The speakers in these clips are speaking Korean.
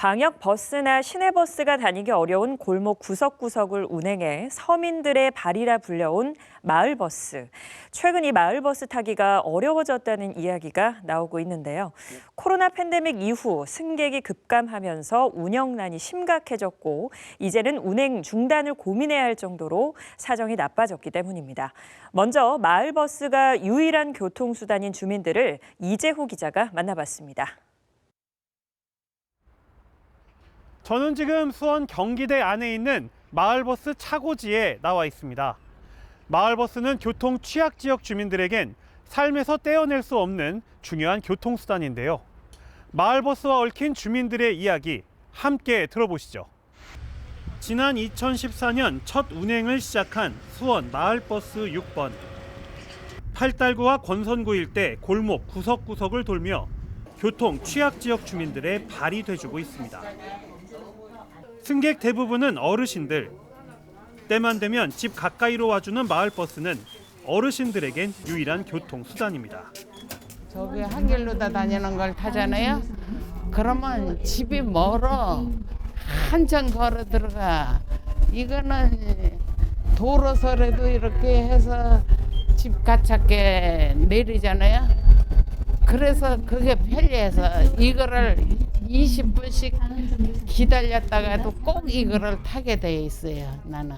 광역 버스나 시내 버스가 다니기 어려운 골목 구석구석을 운행해 서민들의 발이라 불려온 마을 버스. 최근 이 마을 버스 타기가 어려워졌다는 이야기가 나오고 있는데요. 코로나 팬데믹 이후 승객이 급감하면서 운영난이 심각해졌고 이제는 운행 중단을 고민해야 할 정도로 사정이 나빠졌기 때문입니다. 먼저 마을 버스가 유일한 교통수단인 주민들을 이재호 기자가 만나봤습니다. 저는 지금 수원 경기대 안에 있는 마을버스 차고지에 나와 있습니다. 마을버스는 교통 취약 지역 주민들에겐 삶에서 떼어낼 수 없는 중요한 교통수단인데요. 마을버스와 얽힌 주민들의 이야기 함께 들어보시죠. 지난 2014년 첫 운행을 시작한 수원 마을버스 6번. 팔달구와 권선구 일대 골목 구석구석을 돌며 교통 취약 지역 주민들의 발이 돼주고 있습니다. 승객 대부분은 어르신들. 때만 되면 집 가까이로 와주는 마을 버스는 어르신들에겐 유일한 교통 수단입니다. 저기 한 길로 다 다니는 걸 타잖아요. 그러면 집이 멀어. 한참 걸어 들어가. 이거는 도로서라도 이렇게 해서 집 가깝게 내리잖아요. 그래서 그게 편리해서 이거를 20분씩 기다렸다가도 꼭 이거를 타게 돼 있어요. 나는.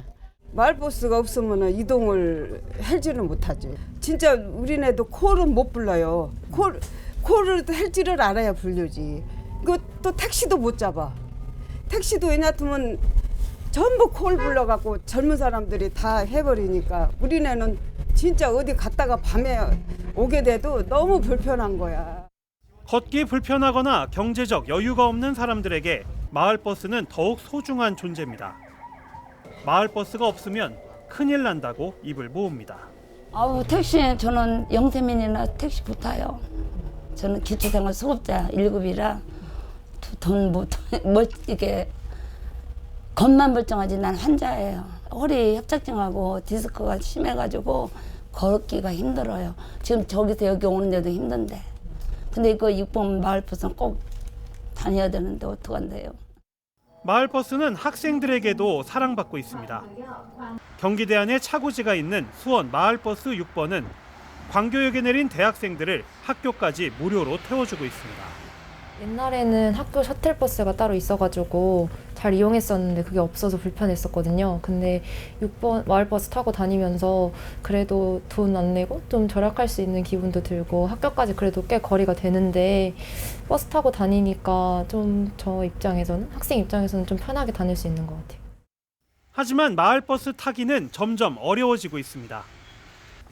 마을버스가 없으면 이동을 할지는 못하지. 진짜 우리네도 콜은 못 불러요. 콜, 콜을 할지를 알아야 불려지. 그또 택시도 못 잡아. 택시도 왜냐하면 전부 콜 불러갖고 젊은 사람들이 다 해버리니까 우리네는 진짜 어디 갔다가 밤에 오게 돼도 너무 불편한 거야. 걷기 불편하거나 경제적 여유가 없는 사람들에게 마을버스는 더욱 소중한 존재입니다. 마을버스가 없으면 큰일 난다고 입을 모읍니다. 아우 택시에 저는 영세민이나 택시 못 타요. 저는 기초생활 수급자 1급이라 돈뭐 뭐, 이게 겉만 멀쩡하지 난 환자예요. 허리 협착증하고 디스크가 심해가지고 걷기가 힘들어요. 지금 저기서 여기 오는데도 힘든데. 근데 이거 6번 마을버스는 꼭 다녀야 되는데 어떡한데요. 마을버스는 학생들에게도 사랑받고 있습니다. 경기대 안에 차고지가 있는 수원 마을버스 6번은 광교역에 내린 대학생들을 학교까지 무료로 태워주고 있습니다. 옛날에는 학교 셔틀버스가 따로 있어가지고 잘 이용했었는데 그게 없어서 불편했었거든요. 근데 6번 마을버스 타고 다니면서 그래도 돈 안 내고 좀 절약할 수 있는 기분도 들고 학교까지 그래도 꽤 거리가 되는데 버스 타고 다니니까 좀 저 입장에서는 학생 입장에서는 좀 편하게 다닐 수 있는 것 같아요. 하지만 마을버스 타기는 점점 어려워지고 있습니다.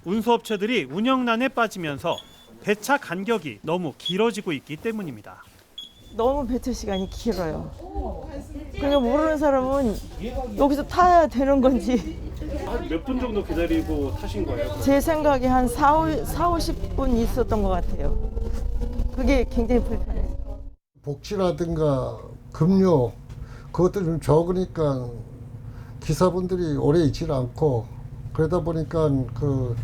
운수업체들이 운영난에 빠지면서 배차 간격이 너무 길어지고 있기 때문입니다. 너무 배차 시간이 길어요. 그러니까 모르는 사람은 여기서 타야 되는 건지 몇분 정도 기다리고 타신 거예요? 제 생각에 한 4, 5, 4, 50분 있었던 것 같아요. 그게 굉장히 불편해요. 복지라든가 급료 그것도 좀 적으니까 기사분들이 오래 있질 않고 그러다 보니까 그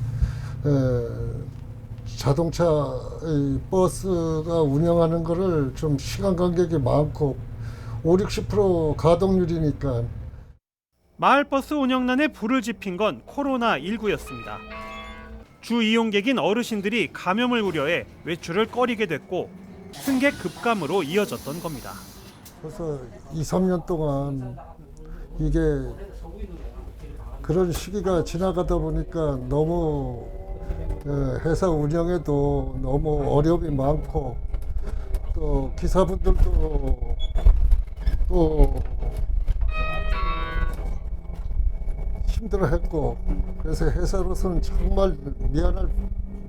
에, 자동차 이 버스가 운영하는 거를 좀 시간 간격이 많고 5, 60% 가동률이니까 마을버스 운영난에 불을 지핀 건 코로나19였습니다. 주 이용객인 어르신들이 감염을 우려해 외출을 꺼리게 됐고 승객 급감으로 이어졌던 겁니다. 그래서 2, 3년 동안 이게 그런 시기가 지나가다 보니까 너무 예, 회사 운영에도 너무 어려움이 많고 또 기사분들도 또 힘들어했고 그래서 회사로서는 정말 미안할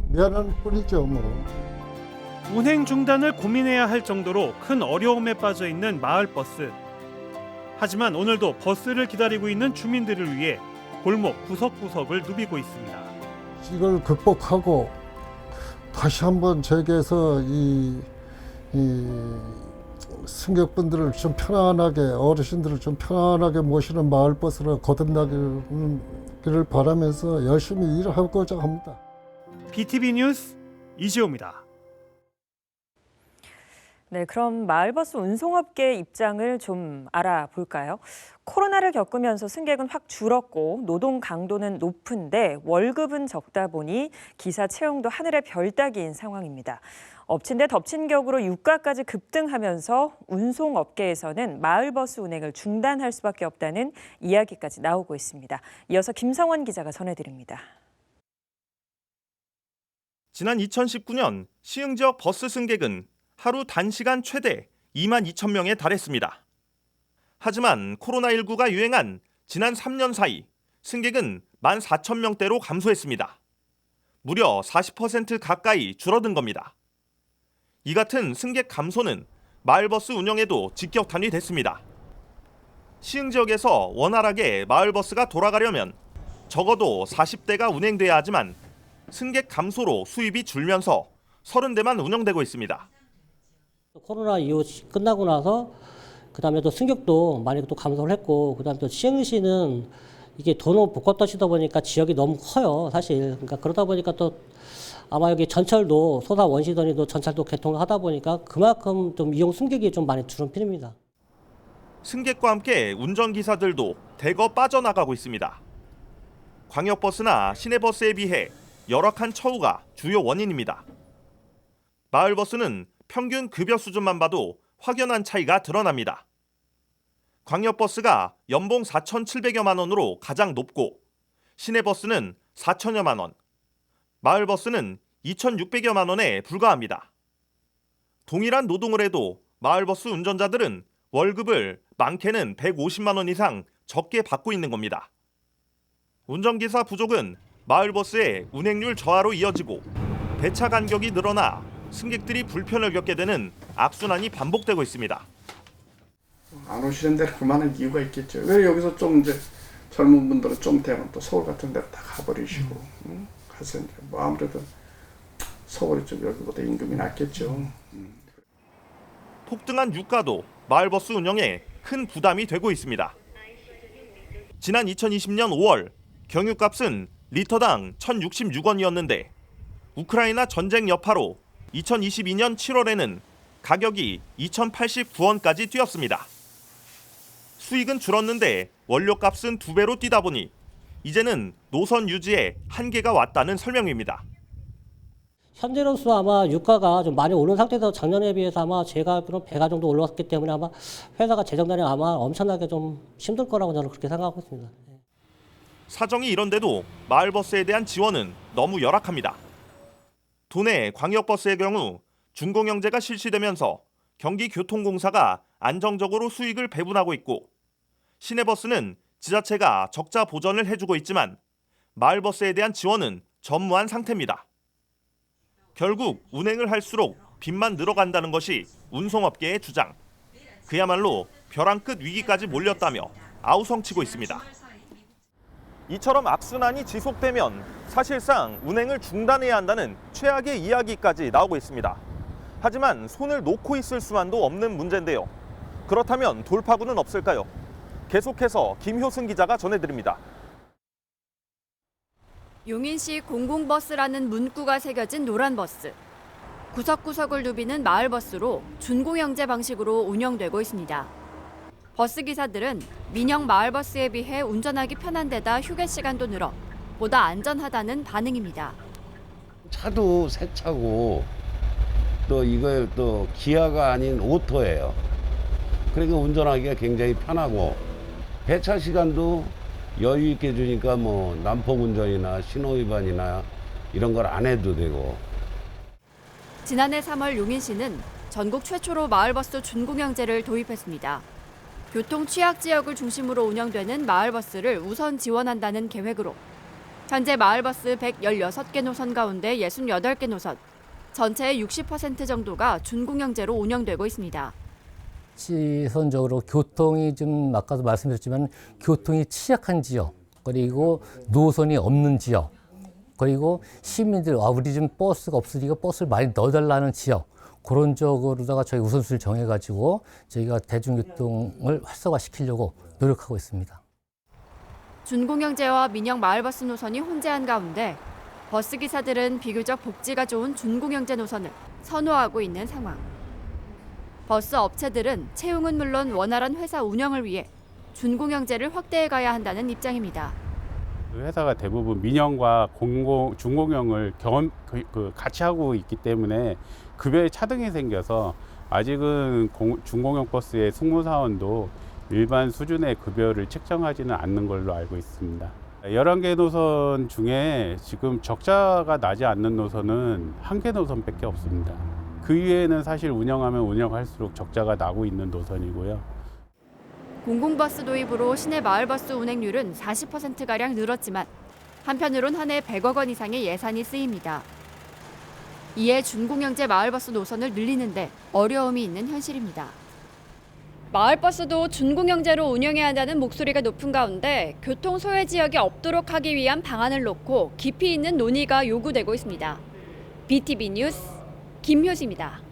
미안한 뿐이죠 뭐. 운행 중단을 고민해야 할 정도로 큰 어려움에 빠져 있는 마을 버스. 하지만 오늘도 버스를 기다리고 있는 주민들을 위해 골목 구석구석을 누비고 있습니다. 이걸 극복하고 다시 한번 재개해서 이, 이 승객분들을 좀 편안하게 어르신들을 좀 편안하게 모시는 마을버스로 거듭나기를 바라면서 열심히 일하고자 합니다. BTV 뉴스 이지호입니다. 네, 그럼 마을버스 운송업계 입장을 좀 알아볼까요? 코로나를 겪으면서 승객은 확 줄었고 노동 강도는 높은데 월급은 적다 보니 기사 채용도 하늘의 별 따기인 상황입니다. 엎친 데 덮친 격으로 유가까지 급등하면서 운송업계에서는 마을버스 운행을 중단할 수밖에 없다는 이야기까지 나오고 있습니다. 이어서 김성원 기자가 전해드립니다. 지난 2019년 시흥 지역 버스 승객은 하루 단시간 최대 2만 2천 명에 달했습니다. 하지만 코로나19가 유행한 지난 3년 사이 승객은 1만 4천 명대로 감소했습니다. 무려 40% 가까이 줄어든 겁니다. 이 같은 승객 감소는 마을버스 운영에도 직격탄이 됐습니다. 시흥 지역에서 원활하게 마을버스가 돌아가려면 적어도 40대가 운행돼야 하지만 승객 감소로 수입이 줄면서 30대만 운영되고 있습니다. 코로나 이후 시- 끝나고 나서 그다음에 또 승객도 많이 또 감소를 했고 그다음에 또 시흥시는 이게 못 걷시다 보니까 지역이 너무 커요 사실 그러니까 그러다 보니까 또 아마 여기 전철도 소사 원시던이도 전철도 개통을 하다 보니까 그만큼 좀 이용 승객이 좀 많이 줄은 편입니다. 승객과 함께 운전기사들도 대거 빠져나가고 있습니다. 광역버스나 시내버스에 비해 열악한 처우가 주요 원인입니다. 마을버스는 평균 급여 수준만 봐도 확연한 차이가 드러납니다. 광역버스가 연봉 4,700여만 원으로 가장 높고 시내버스는 4천여만 원, 마을버스는 2,600여만 원에 불과합니다. 동일한 노동을 해도 마을버스 운전자들은 월급을 많게는 150만 원 이상 적게 받고 있는 겁니다. 운전기사 부족은 마을버스의 운행률 저하로 이어지고 배차 간격이 늘어나 승객들이 불편을 겪게 되는 악순환이 반복되고 있습니다. 안 오시는 데는 그만한 이유가 있겠죠. 왜 여기서 좀 이제 젊은 분들은 좀 되면 또 서울 같은 데로 다 가버리시고 응? 가서 이제 뭐 아무래도 서울이 좀 여기보다 임금이 낮겠죠. 폭등한 유가도 마을버스 운영에 큰 부담이 되고 있습니다. 지난 2020년 5월 경유값은 리터당 1,066원이었는데 우크라이나 전쟁 여파로 2022년 7월에는 가격이 2,089원까지 뛰었습니다. 수익은 줄었는데 원료값은 두 배로 뛰다 보니 이제는 노선 유지에 한계가 왔다는 설명입니다. 현재로서 아마 유가가 좀 많이 오른 상태에서 작년에 비해서 아마 제가 알기로는 배가 정도 올랐기 때문에 아마 회사가 재정단이 아마 엄청나게 좀 힘들 거라고 저는 그렇게 생각하고 있습니다. 사정이 이런데도 마을버스에 대한 지원은 너무 열악합니다. 도내 광역버스의 경우 준공영제가 실시되면서 경기교통공사가 안정적으로 수익을 배분하고 있고 시내버스는 지자체가 적자 보전을 해주고 있지만 마을버스에 대한 지원은 전무한 상태입니다. 결국 운행을 할수록 빚만 늘어간다는 것이 운송업계의 주장. 그야말로 벼랑 끝 위기까지 몰렸다며 아우성치고 있습니다. 이처럼 악순환이 지속되면 사실상 운행을 중단해야 한다는 최악의 이야기까지 나오고 있습니다. 하지만 손을 놓고 있을 수만도 없는 문제인데요. 그렇다면 돌파구는 없을까요? 계속해서 김효승 기자가 전해드립니다. 용인시 공공버스라는 문구가 새겨진 노란 버스. 구석구석을 누비는 마을버스로 준공영제 방식으로 운영되고 있습니다. 버스 기사들은 민영 마을버스에 비해 운전하기 편한 데다 휴게 시간도 늘어 보다 안전하다는 반응입니다. 차도 새 차고 또 이거 또 기아가 아닌 오토예요. 그러니까 운전하기가 굉장히 편하고 배차 시간도 여유 있게 주니까 뭐 난폭 운전이나 신호 위반이나 이런 걸 안 해도 되고 지난해 3월 용인시는 전국 최초로 마을버스 준공영제를 도입했습니다. 교통 취약 지역을 중심으로 운영되는 마을버스를 우선 지원한다는 계획으로 현재 마을버스 116개 노선 가운데 68개 노선, 전체의 60% 정도가 준공영제로 운영되고 있습니다. 시선적으로 교통이 좀 아까도 말씀드렸지만 교통이 취약한 지역 그리고 노선이 없는 지역 그리고 시민들 아 우리 좀 버스가 없으니까 버스를 많이 넣어달라는 지역 그런 쪽으로다가 저희 우선순위를 정해가지고 저희가 대중교통을 활성화시키려고 노력하고 있습니다. 준공영제와 민영 마을버스 노선이 혼재한 가운데 버스 기사들은 비교적 복지가 좋은 준공영제 노선을 선호하고 있는 상황. 버스 업체들은 채용은 물론 원활한 회사 운영을 위해 준공영제를 확대해 가야 한다는 입장입니다. 그 회사가 대부분 민영과 공공 중공영을 경험 그, 그 같이 하고 있기 때문에 급여에 차등이 생겨서 아직은 공, 중공영 버스의 승무사원도 일반 수준의 급여를 책정하지는 않는 걸로 알고 있습니다. 11개 노선 중에 지금 적자가 나지 않는 노선은 한 개 노선밖에 없습니다. 그 이외에는 사실 운영하면 운영할수록 적자가 나고 있는 노선이고요. 공공버스 도입으로 시내 마을버스 운행률은 40%가량 늘었지만 한편으론 한 해 100억 원 이상의 예산이 쓰입니다. 이에 준공영제 마을버스 노선을 늘리는데 어려움이 있는 현실입니다. 마을버스도 준공영제로 운영해야 한다는 목소리가 높은 가운데 교통 소외 지역이 없도록 하기 위한 방안을 놓고 깊이 있는 논의가 요구되고 있습니다. BTV 뉴스 김효지입니다.